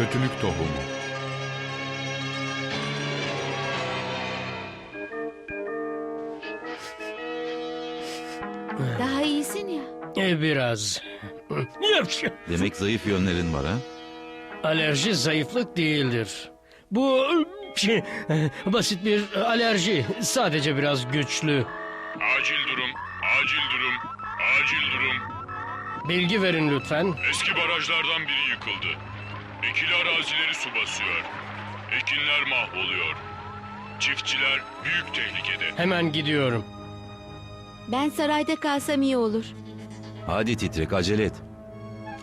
Kötülük tohumu. Daha iyisin ya. E, Biraz. Demek zayıf yönlerin var ha? Alerji zayıflık değildir. Bu şey, basit bir alerji. Sadece biraz güçlü. Acil durum, acil durum, acil durum. Bilgi verin lütfen. Eski barajlardan biri yıkıldı. Ekili arazileri su basıyor. Ekinler mahvoluyor. Çiftçiler büyük tehlikede. Hemen gidiyorum. Ben sarayda kalsam iyi olur. Hadi Titrek acele et.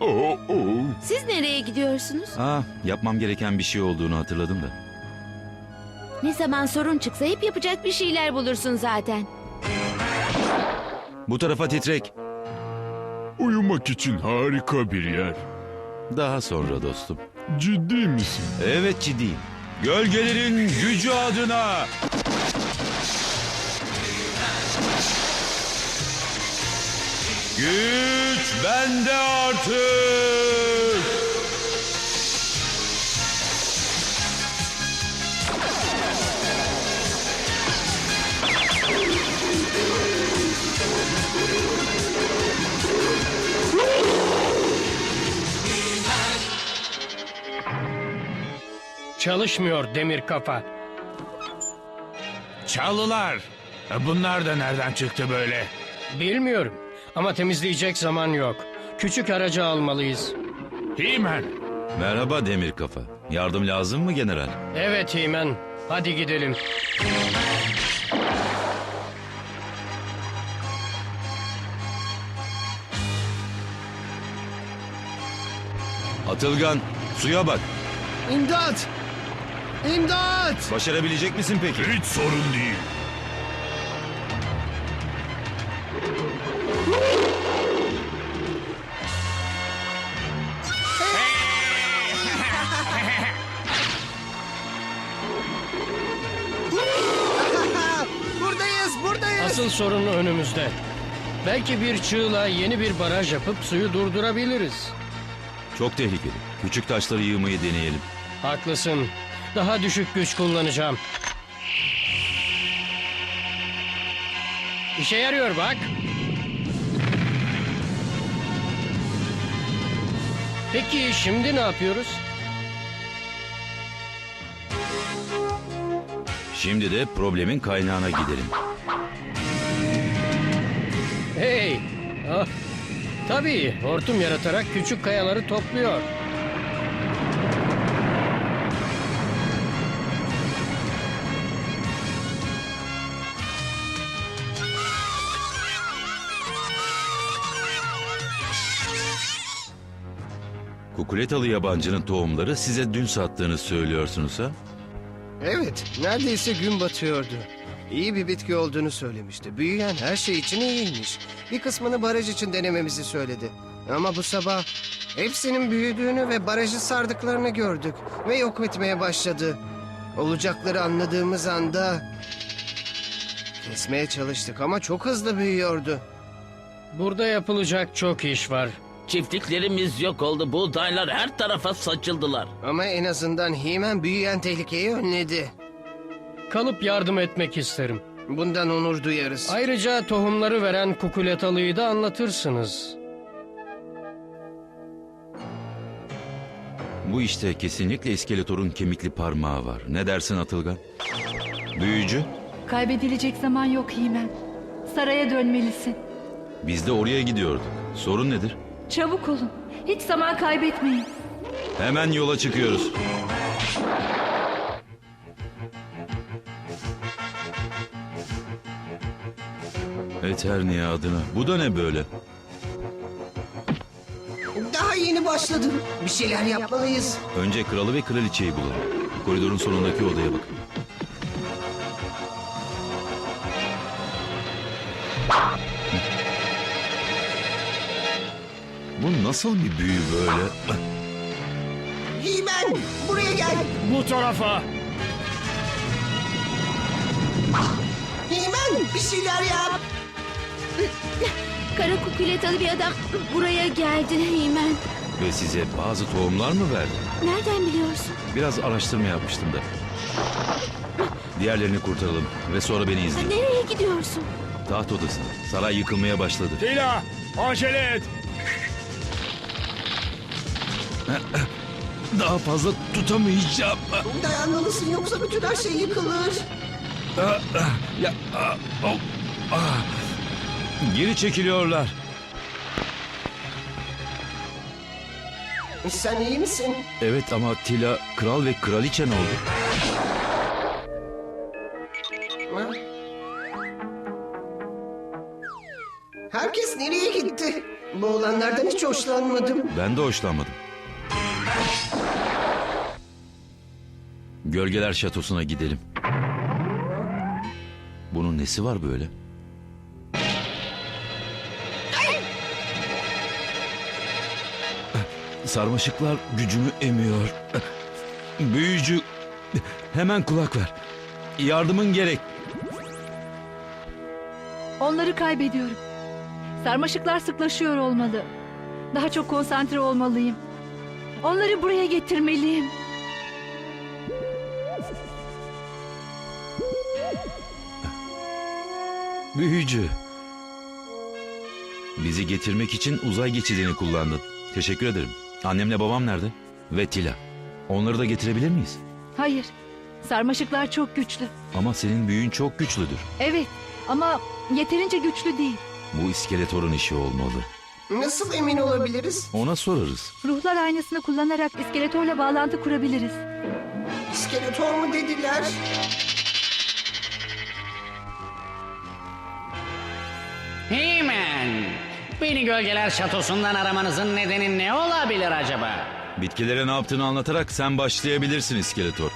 Oo, oo. Siz nereye gidiyorsunuz? Ah yapmam gereken bir şey olduğunu hatırladım da. Ne zaman sorun çıksa hep yapacak bir şeyler bulursun zaten. Bu tarafa Titrek. Uyumak için harika bir yer. Daha sonra dostum. Ciddi misin? Evet ciddiyim. Gölgelerin gücü adına. Güç bende artık. Çalışmıyor demir kafa. Çalılar. Bunlar da nereden çıktı böyle? Bilmiyorum. Ama temizleyecek zaman yok. Küçük aracı almalıyız. He-Man. Merhaba demir kafa. Yardım lazım mı general? Evet Himen. Hadi gidelim. Atılgan suya bak. İmdat! İmdat! Başarabilecek misin peki? Hiç sorun değil. Buradayız, buradayız. Asıl sorun önümüzde. Belki bir çığla yeni bir baraj yapıp suyu durdurabiliriz. Çok tehlikeli. Küçük taşları yığmayı deneyelim. Haklısın. Daha düşük güç kullanacağım. İşe yarıyor bak. Peki şimdi ne yapıyoruz? Şimdi de problemin kaynağına gidelim. Hey! Ah, tabii hortum yaratarak küçük kayaları topluyor. Kukuletalı yabancının tohumları size dün sattığını söylüyorsunuz ha? Evet, neredeyse gün batıyordu. İyi bir bitki olduğunu söylemişti. Büyüyen her şey için iyiymiş. Bir kısmını baraj için denememizi söyledi. Ama bu sabah hepsinin büyüdüğünü ve barajı sardıklarını gördük. Ve yok etmeye başladı. Olacakları anladığımız anda... Kesmeye çalıştık ama çok hızlı büyüyordu. Burada yapılacak çok iş var. Çiftliklerimiz yok oldu. Buğdaylar her tarafa saçıldılar. Ama en azından Himen büyüyen tehlikeyi önledi. Kalıp yardım etmek isterim. Bundan onur duyarız. Ayrıca tohumları veren kukuletalıyı da anlatırsınız. Bu işte kesinlikle iskeletorun kemikli parmağı var. Ne dersin Atılgan? Büyücü, Kaybedilecek zaman yok Himen. Saraya dönmelisin. biz de oraya gidiyorduk. Sorun nedir? Çabuk olun. Hiç zaman kaybetmeyin. Hemen yola çıkıyoruz. Eternia adına. Bu da ne böyle? Daha yeni başladım. Bir şeyler yapmalıyız. Önce kralı ve kraliçeyi bulalım. Koridorun sonundaki odaya bakın. Nasıl bir büyü böyle? Himen buraya gel. Bu tarafa. Himen bir şeyler yap. Kara kukuletalı bir adam buraya geldi Himen. Ve size bazı tohumlar mı verdi? Nereden biliyorsun? Biraz araştırma yapmıştım da. Diğerlerini kurtaralım ve sonra beni izleyin. Nereye gidiyorsun? Taht odasına. Saray yıkılmaya başladı. Tila, acele et. Daha fazla tutamayacağım. Dayanmalısın yoksa bütün her şey yıkılır. Ya, ah, oh, ah. Geri çekiliyorlar. Sen iyi misin? Evet ama Tila kral ve kraliçe ne oldu? Ha? Herkes nereye gitti? Bu olanlardan hiç hoşlanmadım. Ben de hoşlanmadım. Gölgeler şatosuna gidelim. Bunun nesi var böyle? Sarmaşıklar gücümü emiyor. Büyücü hemen kulak ver. Yardımın gerek. Onları kaybediyorum. Sarmaşıklar sıklaşıyor olmalı. Daha çok konsantre olmalıyım. Onları buraya getirmeliyim. Büyücü. Bizi getirmek için uzay geçidini kullandın. Teşekkür ederim. Annemle babam nerede? Ve Tila. Onları da getirebilir miyiz? Hayır. Sarmaşıklar çok güçlü. Ama senin büyün çok güçlüdür. Evet ama yeterince güçlü değil. Bu iskeletorun işi olmalı. Nasıl emin olabiliriz? Ona sorarız. Ruhlar aynasını kullanarak iskeletorla bağlantı kurabiliriz. İskeletor mu dediler? Hemen. Beni gölgeler şatosundan aramanızın nedeni ne olabilir acaba? Bitkilere ne yaptığını anlatarak sen başlayabilirsin iskeletor.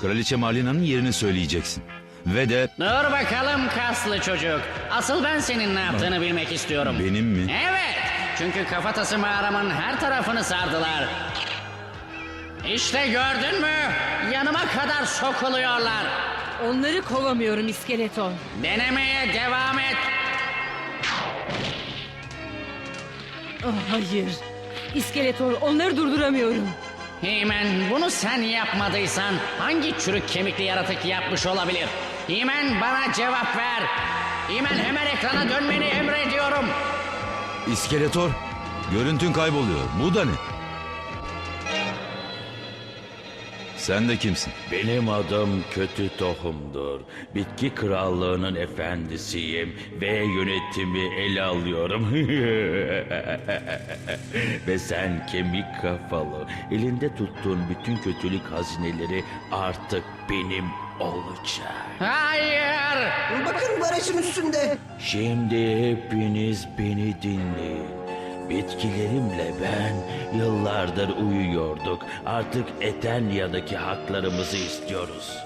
Kraliçe Marlina'nın yerini söyleyeceksin. Ve de Dur bakalım kaslı çocuk. Asıl ben senin ne yaptığını bilmek istiyorum. benim mi? Evet. Çünkü kafatası mağaramın her tarafını sardılar. İşte gördün mü? Yanıma kadar sokuluyorlar. Onları kovamıyorum iskeletor. Denemeye devam et. Oh, hayır. İskeletor onları durduramıyorum. Himen bunu sen yapmadıysan hangi çürük kemikli yaratık yapmış olabilir? Himen bana cevap ver. Himen hemen ekrana dönmeni emrediyorum. İskeletor, görüntün kayboluyor. Bu da ne? Sen de kimsin? Benim adım Kötü Tohum'dur. Bitki krallığının efendisiyim ve yönetimi ele alıyorum. ve sen kemik kafalı. Elinde tuttuğun bütün kötülük hazineleri artık benim olacak. Hayır. Bakın barajın üstünde. Şimdi hepiniz beni dinleyin. Bitkilerimle ben yıllardır uyuyorduk. Artık Eternia'daki haklarımızı istiyoruz.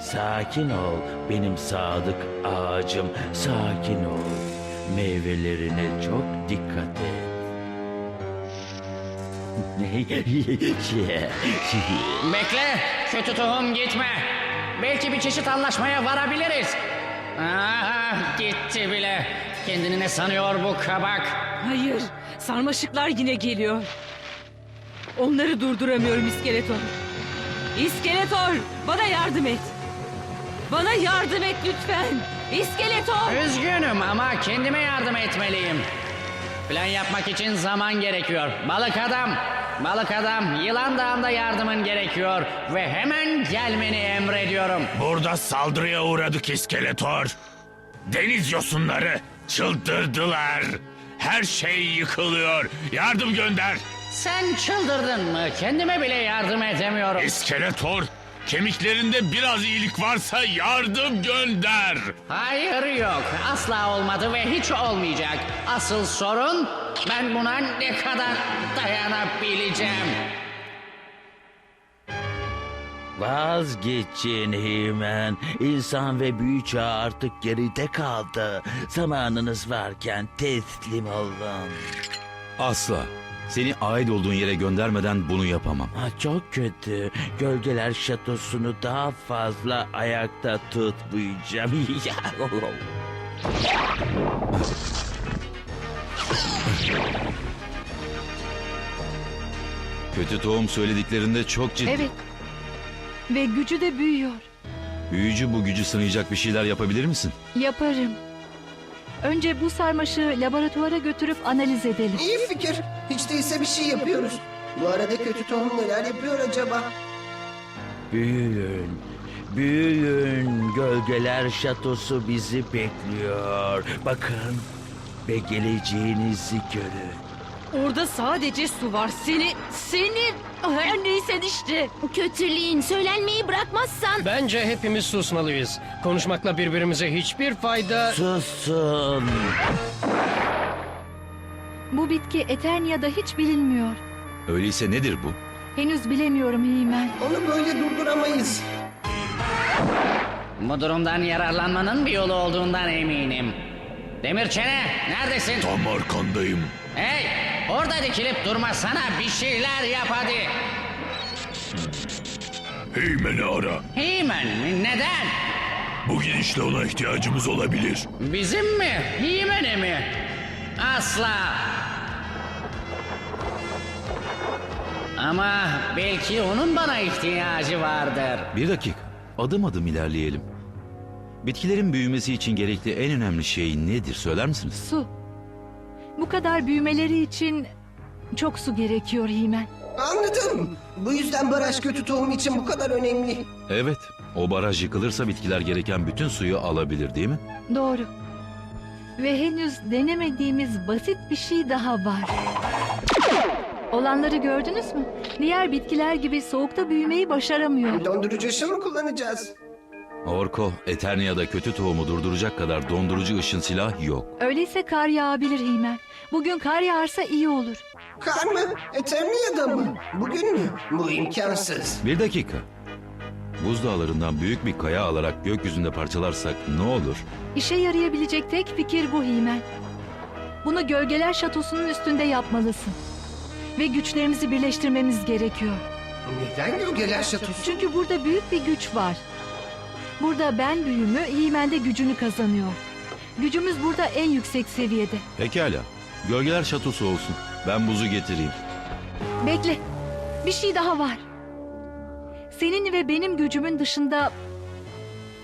Sakin ol benim sadık ağacım. Sakin ol. Meyvelerine çok dikkat et. Bekle. Kötü tohum gitme. Belki bir çeşit anlaşmaya varabiliriz. Ah, gitti bile. Kendini ne sanıyor bu kabak? Hayır. Sarmaşıklar yine geliyor. Onları durduramıyorum iskeletor. İskeletor bana yardım et. Bana yardım et lütfen. İskeletor. Üzgünüm ama kendime yardım etmeliyim. Plan yapmak için zaman gerekiyor. Balık adam, balık adam, yılan dağında yardımın gerekiyor. Ve hemen gelmeni emrediyorum. Burada saldırıya uğradık iskeletor. Deniz yosunları çıldırdılar. Her şey yıkılıyor. Yardım gönder. Sen çıldırdın mı? Kendime bile yardım edemiyorum. İskeletor, kemiklerinde biraz iyilik varsa yardım gönder. Hayır yok. Asla olmadı ve hiç olmayacak. Asıl sorun ben buna ne kadar dayanabileceğim. Vazgeçin Himen. İnsan ve büyü çağı artık geride kaldı. Zamanınız varken teslim olun. Asla. Seni ait olduğun yere göndermeden bunu yapamam. Ha, çok kötü. Gölgeler şatosunu daha fazla ayakta tutmayacağım. Kötü tohum söylediklerinde çok ciddi. Evet. Ve gücü de büyüyor. Büyücü bu gücü sınayacak bir şeyler yapabilir misin? Yaparım. Önce bu sarmaşığı laboratuvara götürüp analiz edelim. İyi fikir. Hiç değilse bir şey yapıyoruz. Bu arada kötü tohum neler yapıyor acaba? büyüyün. Büyüyün. Gölgeler şatosu bizi bekliyor. Bakın ve geleceğinizi görün. Orada sadece su var. Seni, seni her neysen işte. Kötülüğün söylenmeyi bırakmazsan. Bence hepimiz susmalıyız. Konuşmakla birbirimize hiçbir fayda... Susun. Bu bitki Eternia'da hiç bilinmiyor. Öyleyse nedir bu? Henüz bilemiyorum Himen. Onu böyle durduramayız. Bu durumdan yararlanmanın bir yolu olduğundan eminim. Demir çene neredesin? Tam arkandayım. Hey orada dikilip durmasana bir şeyler yap hadi. Heymen'i ara. Hemen neden? Bu gidişle ona ihtiyacımız olabilir. Bizim mi? Himen'e mi? Asla. Ama belki onun bana ihtiyacı vardır. Bir dakika. Adım adım ilerleyelim. Bitkilerin büyümesi için gerekli en önemli şey nedir söyler misiniz? Su. Bu kadar büyümeleri için çok su gerekiyor Himen. Anladım. Bu yüzden baraj kötü tohum için bu kadar önemli. Evet. O baraj yıkılırsa bitkiler gereken bütün suyu alabilir değil mi? Doğru. Ve henüz denemediğimiz basit bir şey daha var. Olanları gördünüz mü? Diğer bitkiler gibi soğukta büyümeyi başaramıyor. Dondurucu ışın mı kullanacağız? Orko, Eternia'da kötü tohumu durduracak kadar dondurucu ışın silah yok. Öyleyse kar yağabilir Himen. Bugün kar yağarsa iyi olur. Kar mı? Eternia'da mı? Bugün mü? Bu imkansız. Bir dakika. Buzdağlarından büyük bir kaya alarak gökyüzünde parçalarsak ne olur? İşe yarayabilecek tek fikir bu Himen. Bunu gölgeler şatosunun üstünde yapmalısın. Ve güçlerimizi birleştirmemiz gerekiyor. Neden gölgeler şatosu? Çünkü burada büyük bir güç var. Burada ben büyümü, Himen de gücünü kazanıyor. Gücümüz burada en yüksek seviyede. Pekala. Gölgeler şatosu olsun. Ben buzu getireyim. Bekle. Bir şey daha var. Senin ve benim gücümün dışında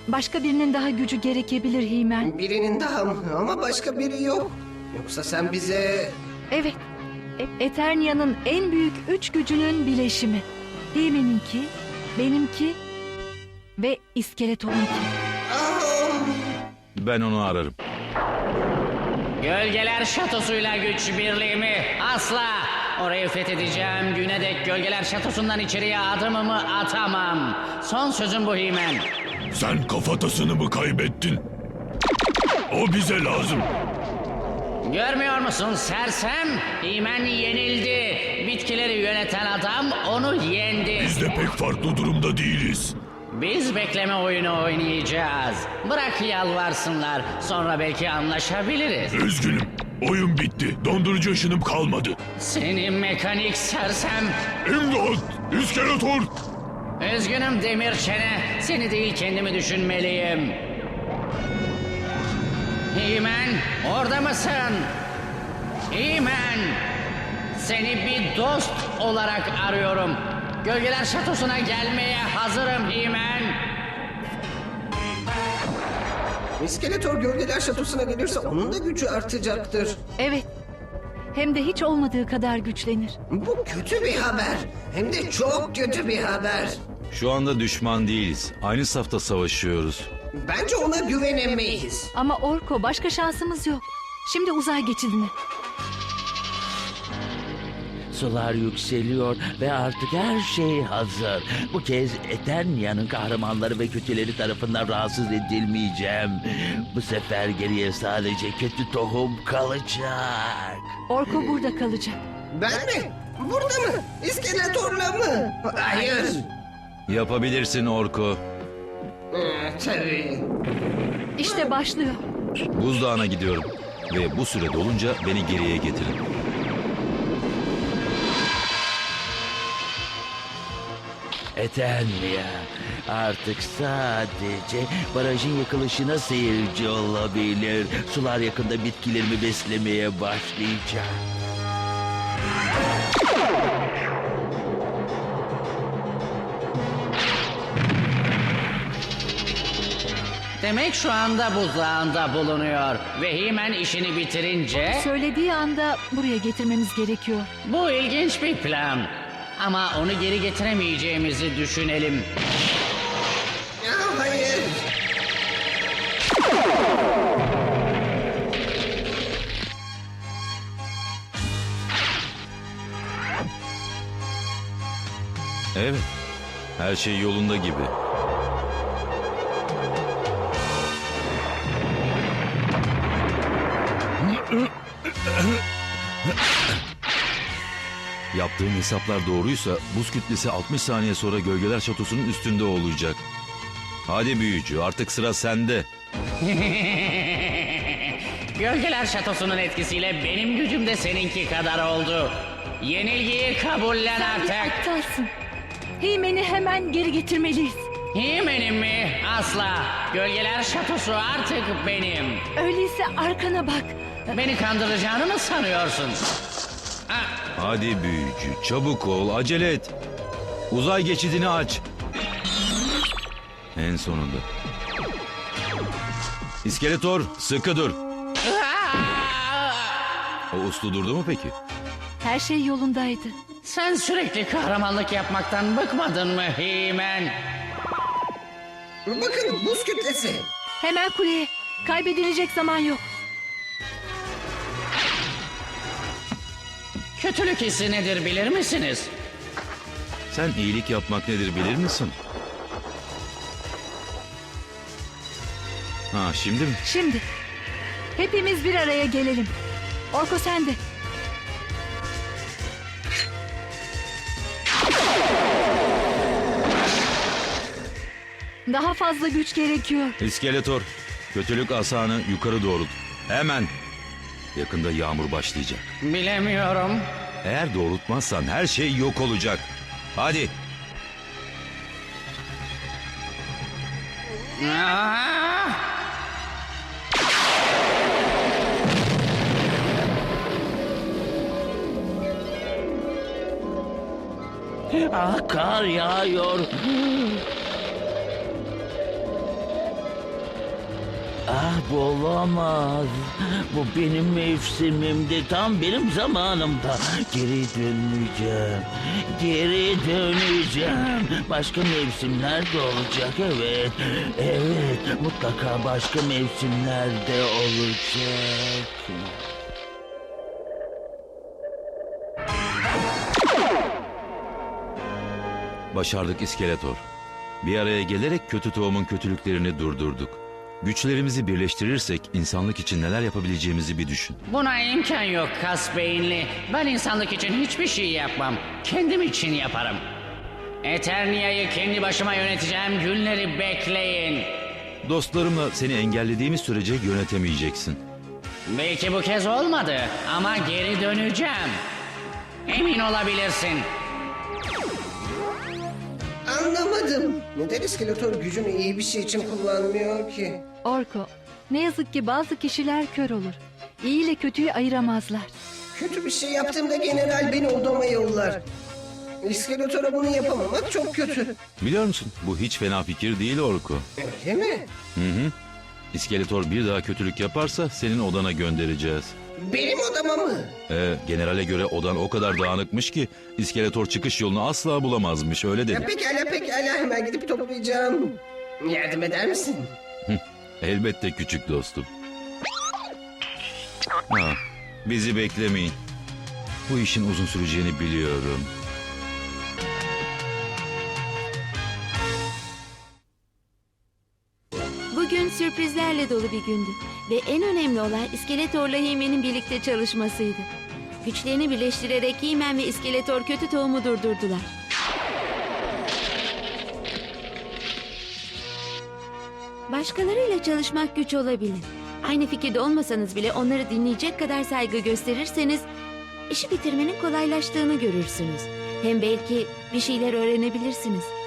başka birinin daha gücü gerekebilir Himen. Birinin daha mı? Ama başka biri yok. Yoksa sen bize... Evet. E- Eternia'nın en büyük üç gücünün bileşimi. Himen'inki, benimki ve İskeletor'unki. Aa! Ben onu ararım. Gölgeler şatosuyla güç birliğimi asla. Orayı fethedeceğim güne dek gölgeler şatosundan içeriye adımımı atamam. Son sözüm bu Himen. Sen kafatasını mı kaybettin? O bize lazım. Görmüyor musun sersem? Himen yenildi. Bitkileri yöneten adam onu yendi. Biz de pek farklı durumda değiliz. Biz bekleme oyunu oynayacağız. Bırak yalvarsınlar. Sonra belki anlaşabiliriz. Üzgünüm. Oyun bitti. Dondurucu ışınım kalmadı. Seni mekanik sersem. İmdat! İskeletor! Üzgünüm demir çene. Seni değil kendimi düşünmeliyim. Himen orada mısın? Himen. Seni bir dost olarak arıyorum. Gölgeler şatosuna gelmeye hazırım Himen. İskeletor gölgeler şatosuna gelirse onun da gücü artacaktır. Evet. Hem de hiç olmadığı kadar güçlenir. Bu kötü bir haber. Hem de çok kötü bir haber. Şu anda düşman değiliz. Aynı safta savaşıyoruz. Bence ona güvenemeyiz. Ama Orko başka şansımız yok. Şimdi uzay geçidine. Sular yükseliyor ve artık her şey hazır. Bu kez Eternia'nın kahramanları ve kötüleri tarafından rahatsız edilmeyeceğim. Bu sefer geriye sadece kötü tohum kalacak. Orko burada kalacak. Ben mi? Burada mı? İskeletorla mı? Hayır. Yapabilirsin Orko. Ee, tabii. İşte başlıyor. Buzdağına gidiyorum. Ve bu süre dolunca beni geriye getirin. Eternia artık sadece barajın yıkılışına seyirci olabilir. Sular yakında bitkilerimi beslemeye başlayacak. Demek şu anda buzdağında bulunuyor. Ve Himen işini bitirince... Söylediği anda buraya getirmemiz gerekiyor. Bu ilginç bir plan. Ama onu geri getiremeyeceğimizi düşünelim. Ya hayır. Evet. Her şey yolunda gibi. Yaptığım hesaplar doğruysa buz kütlesi 60 saniye sonra gölgeler şatosunun üstünde olacak. Hadi büyücü artık sıra sende. Gölgeler şatosunun etkisiyle benim gücüm de seninki kadar oldu. Yenilgiyi kabullen artık. aptalsın. Heymen'i hemen geri getirmeliyiz. Himenim mi? Asla. Gölgeler şatosu artık benim. Öyleyse arkana bak. Beni kandıracağını mı sanıyorsun? Hadi büyücü çabuk ol acele et. Uzay geçidini aç. En sonunda. İskeletor sıkı dur. O uslu durdu mu peki? Her şey yolundaydı. Sen sürekli kahramanlık yapmaktan bıkmadın mı Himen? Bakın buz kütlesi. Hemen kuleye. Kaybedilecek zaman yok. Kötülük hissi nedir bilir misiniz? Sen iyilik yapmak nedir bilir misin? Ha şimdi mi? Şimdi. Hepimiz bir araya gelelim. Orko sen de. Daha fazla güç gerekiyor. İskeletor, kötülük asanı yukarı doğru. Hemen. Yakında yağmur başlayacak. Bilemiyorum. Eğer doğrultmazsan her şey yok olacak. Hadi. Ah! Ah kar yağıyor. Ah bu olamaz. Bu benim mevsimimdi. Tam benim zamanımda. Geri döneceğim. Geri döneceğim. Başka mevsimler de olacak evet. Evet mutlaka başka mevsimler de olacak. Başardık İskeletor. Bir araya gelerek kötü tohumun kötülüklerini durdurduk. Güçlerimizi birleştirirsek insanlık için neler yapabileceğimizi bir düşün. Buna imkan yok kas beyinli. Ben insanlık için hiçbir şey yapmam. Kendim için yaparım. Eternia'yı kendi başıma yöneteceğim günleri bekleyin. Dostlarımla seni engellediğimiz sürece yönetemeyeceksin. Belki bu kez olmadı ama geri döneceğim. Emin olabilirsin. Anlamadım. Neden İskeletor gücünü iyi bir şey için kullanmıyor ki? Orko, ne yazık ki bazı kişiler kör olur. İyi ile kötüyü ayıramazlar. Kötü bir şey yaptığımda general beni odama yollar. İskeletora bunu yapamamak çok kötü. Biliyor musun? Bu hiç fena fikir değil Orko. Öyle mi? Hı hı. İskeletor bir daha kötülük yaparsa senin odana göndereceğiz. Benim odama mı? Ee, generale göre odan o kadar dağınıkmış ki İskeletor çıkış yolunu asla bulamazmış öyle Ya dedi. pekala pekala hemen gidip toplayacağım. Yardım eder misin? Elbette küçük dostum. Ha, bizi beklemeyin. Bu işin uzun süreceğini biliyorum. Sürprizlerle dolu bir gündü. Ve en önemli olay İskeletor'la Himen'in birlikte çalışmasıydı. Güçlerini birleştirerek Himen ve İskeletor kötü tohumu durdurdular. Başkalarıyla çalışmak güç olabilir. Aynı fikirde olmasanız bile onları dinleyecek kadar saygı gösterirseniz işi bitirmenin kolaylaştığını görürsünüz. Hem belki bir şeyler öğrenebilirsiniz.